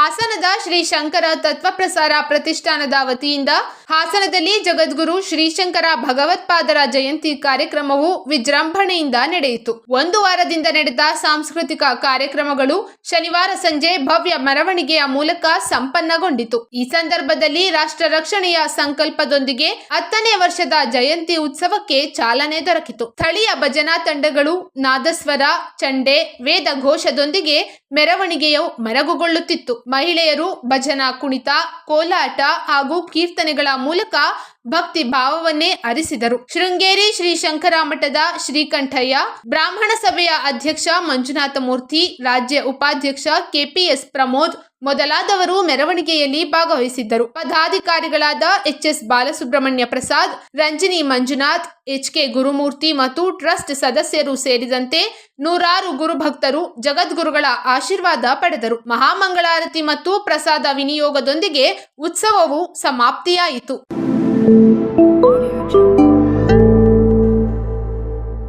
ಹಾಸನದ ಶ್ರೀ ಶಂಕರ ತತ್ವಪ್ರಸಾರ ಪ್ರತಿಷ್ಠಾನದ ವತಿಯಿಂದ ಹಾಸನದಲ್ಲಿ ಜಗದ್ಗುರು ಶ್ರೀಶಂಕರ ಭಗವತ್ಪಾದರ ಜಯಂತಿ ಕಾರ್ಯಕ್ರಮವು ವಿಜೃಂಭಣೆಯಿಂದ ನಡೆಯಿತು. ಒಂದು ವಾರದಿಂದ ನಡೆದ ಸಾಂಸ್ಕೃತಿಕ ಕಾರ್ಯಕ್ರಮಗಳು ಶನಿವಾರ ಸಂಜೆ ಭವ್ಯ ಮೆರವಣಿಗೆಯ ಮೂಲಕ ಸಂಪನ್ನಗೊಂಡಿತು. ಈ ಸಂದರ್ಭದಲ್ಲಿ ರಾಷ್ಟ್ರ ರಕ್ಷಣೆಯ ಸಂಕಲ್ಪದೊಂದಿಗೆ ಹತ್ತನೇ ವರ್ಷದ ಜಯಂತಿ ಉತ್ಸವಕ್ಕೆ ಚಾಲನೆ ದೊರಕಿತು. ಸ್ಥಳೀಯ ಭಜನಾ ತಂಡಗಳು ನಾದಸ್ವರ, ಚಂಡೆ ವೇದ ಘೋಷದೊಂದಿಗೆ ಮೆರವಣಿಗೆಯು ಮೆರಗುಗೊಳ್ಳುತ್ತಿತ್ತು. ಮಹಿಳೆಯರು ಭಜನಾ ಕುಣಿತ, ಕೋಲಾಟ ಹಾಗೂ ಕೀರ್ತನೆಗಳ ಮೂಲಕ ಭಕ್ತಿ ಭಾವವನ್ನೇ ಅರಿಸಿದರು. ಶೃಂಗೇರಿ ಶ್ರೀ ಶಂಕರ ಮಠದ ಶ್ರೀಕಂಠಯ್ಯ, ಬ್ರಾಹ್ಮಣ ಸಭೆಯ ಅಧ್ಯಕ್ಷ ಮಂಜುನಾಥ ಮೂರ್ತಿ ರಾಜ್ಯ ಉಪಾಧ್ಯಕ್ಷ ಕೆಪಿಎಸ್ ಪ್ರಮೋದ್ ಮೊದಲಾದವರು ಮೆರವಣಿಗೆಯಲ್ಲಿ ಭಾಗವಹಿಸಿದ್ದರು. ಪದಾಧಿಕಾರಿಗಳಾದ H S Balasubrahmanya Prasad, Ranjini Manjunath H K Gurumurthy ಮತ್ತು ಟ್ರಸ್ಟ್ ಸದಸ್ಯರು ಸೇರಿದಂತೆ ನೂರಾರು ಗುರುಭಕ್ತರು ಜಗದ್ಗುರುಗಳ ಆಶೀರ್ವಾದ ಪಡೆದರು. ಮಹಾಮಂಗಳಾರತಿ ಮತ್ತು ಪ್ರಸಾದ ವಿನಿಯೋಗದೊಂದಿಗೆ ಉತ್ಸವವು ಸಮಾಪ್ತಿಯಾಯಿತು.